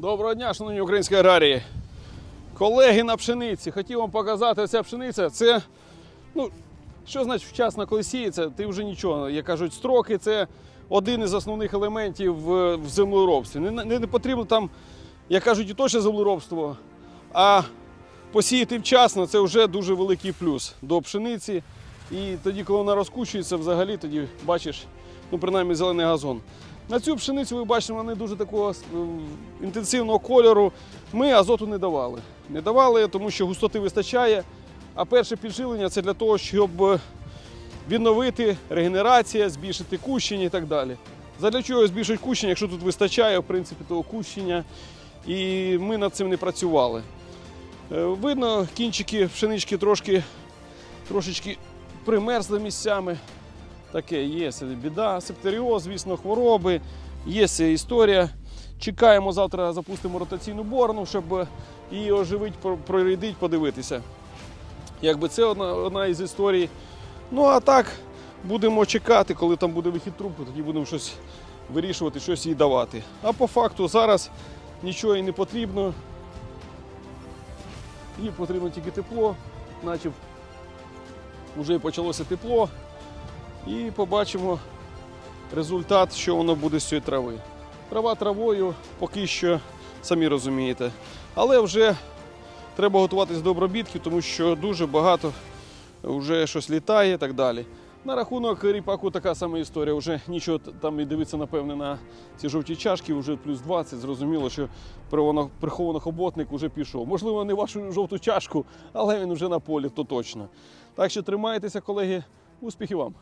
Доброго дня, шановні українські аграрії. Колеги на пшениці. Хотів вам показати ця пшениця. Це, ну, що значить вчасно, коли сіється, ти вже нічого. Як кажуть, строки це один із основних елементів в, землеробстві. Не, не, не потрібно там, як кажуть, і точне землеробство, а посіяти вчасно це вже дуже великий плюс до пшениці. І тоді, коли вона розкучується, взагалі тоді бачиш, ну принаймні зелений газон. На цю пшеницю ви бачите, вони дуже такого інтенсивного кольору. Ми азоту не давали. Не давали, тому що густоти вистачає. А перше підживлення це для того, щоб е, відновити регенерація, збільшити кущення і так далі. Задля чого збільшують кущення, якщо тут вистачає, в принципі, того кущення. І ми над цим не працювали. Е, Видно, кінчики пшенички трошки, трошечки примерзли місцями. Таке є біда, септеріоз, звісно, хвороби, є історія. Чекаємо завтра, запустимо ротаційну борну, щоб її оживити, про- прорядити, подивитися. Якби це одна, одна із історій. Ну а так, будемо чекати, коли там буде вихід трубки, тоді будемо щось вирішувати, щось їй давати. А по факту зараз нічого їй не потрібно. Їй потрібно тільки тепло, наче вже почалося тепло. І побачимо результат, що воно буде з цієї трави. Трава травою поки що, самі розумієте. Але вже треба готуватись до обробітки, тому що дуже багато вже щось літає і так далі. На рахунок ріпаку така сама історія. Вже нічого там і дивитися, напевне, на ці жовті чашки, вже плюс 20. Зрозуміло, що прихований хоботник вже пішов. Можливо, не вашу жовту чашку, але він вже на полі, то точно. Так що тримайтеся, колеги. Успіхів вам!